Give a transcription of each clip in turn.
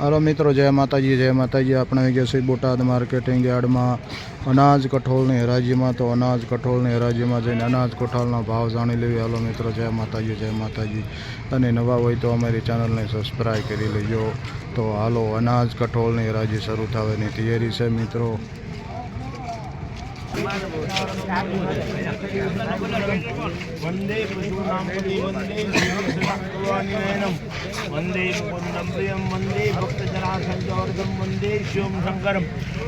હાલો મિત્રો, જય માતાજી જય માતાજી. આપણે આવી ગયા છીએ બોટાદ માર્કેટિંગ યાર્ડમાં. અનાજ કઠોળની હરાજીમાં. તો અનાજ કઠોળની હરાજીમાં જઈને અનાજ કઠોળના ભાવ જાણી લેવી. હાલો મિત્રો, જય માતાજી જય માતાજી. અને નવા હોય તો અમારી ચેનલને સબસ્ક્રાઈબ કરી લેજો. તો હાલો, અનાજ કઠોળની હરાજી શરૂ થવાની તૈયારી છે મિત્રો. વંદે પશુનામપતિ વંદે ભગવાનિનયનમ વંદે મુકુંદમ પ્રિયમ વંદે ભક્તજનાસંજોર્ગમ વંદે શિવમ શંકરમ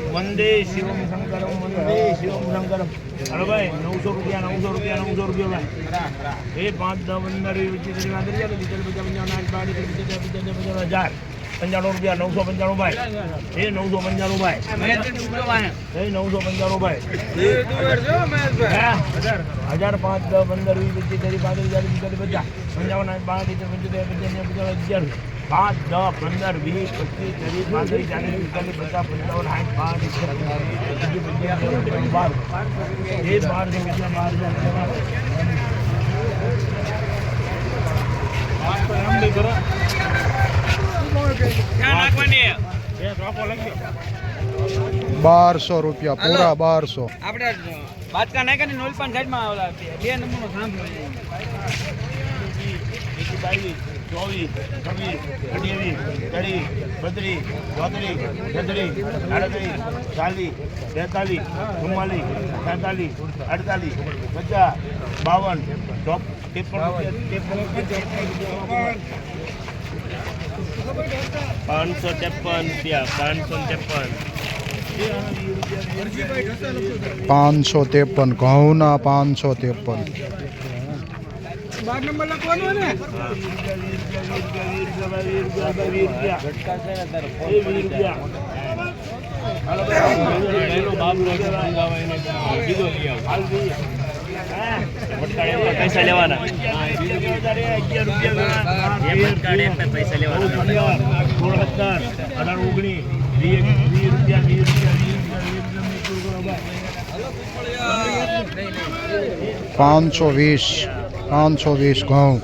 વંદે શિવમ શંકરમ વંદે શિવમ શંકરમ હાલો ભાઈ નવસો રૂપિયા નવસો રૂપિયા નવસો રૂપિયા ભાઈ એ પાંચ દસ પંદર વીસ ત્રીસ પાંત્રીસ હજાર પંચાણું રૂપિયા નવસો પંચાણું ભાઈ એ નવસો પંચાણું ભાઈ એ નવસો પંચાણું ભાઈ હજાર પાંચ દસ પંદર વીસ પચીસ ત્રીસ પાંત્રીસ ચાલીસ પિસ્તાલીસ પચાસ પંચાવન પાંચ પંચોતેર પંચાવન પચાસ અગિયાર પાંચ દસ પંદર વીસ પચીસ ત્રીસ પાંત્રીસ ચાલીસ પિસ્તાલીસ પચાસ પંચાવન સાઠ પચીસ બાર એ બાર બાર છે એ ડ્રોપો લખી દો. બારસો રૂપિયા પૂરા બારસો. આપણે બાદકા નાખ્યા ને નોલ પણ સાઈડમાં આવેલા બે બે નંબરનો સાંભળો ચોવીસ, છવ્વીસ, અઠ્યાવીસ, ત્રીસ, બત્રીસ, ચોત્રીસ, છત્રીસ, આડત્રીસ, ચાલીસ, બેતાલીસ, ચુમ્માલીસ, સાતાલીસ, અડતાલીસ, પચાસ, બાવન, ત્રેપન ત્રેપન પાંચસો ત્રેપન રૂપિયા પાંચસો ત્રેપન પાંચસો ત્રેપન ઘઉંના પાંચસો ત્રેપન બાર નંબર લખવાનો ને પૈસા લેવાના. પૈસા લેવાના. અઢાર ઓગણીસ વીસ રૂપિયા વીસ રૂપિયા પાંચસો વીસ પાંચસો વીસ ઘઉં.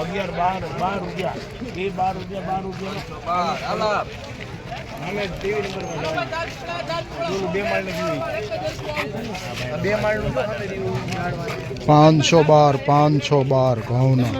અગિયાર, બાર, બાર રૂપિયા. એ બાર રૂપિયા, બાર રૂપિયા. પાંચસો બાર પાંચસો બાર ઘઉંના.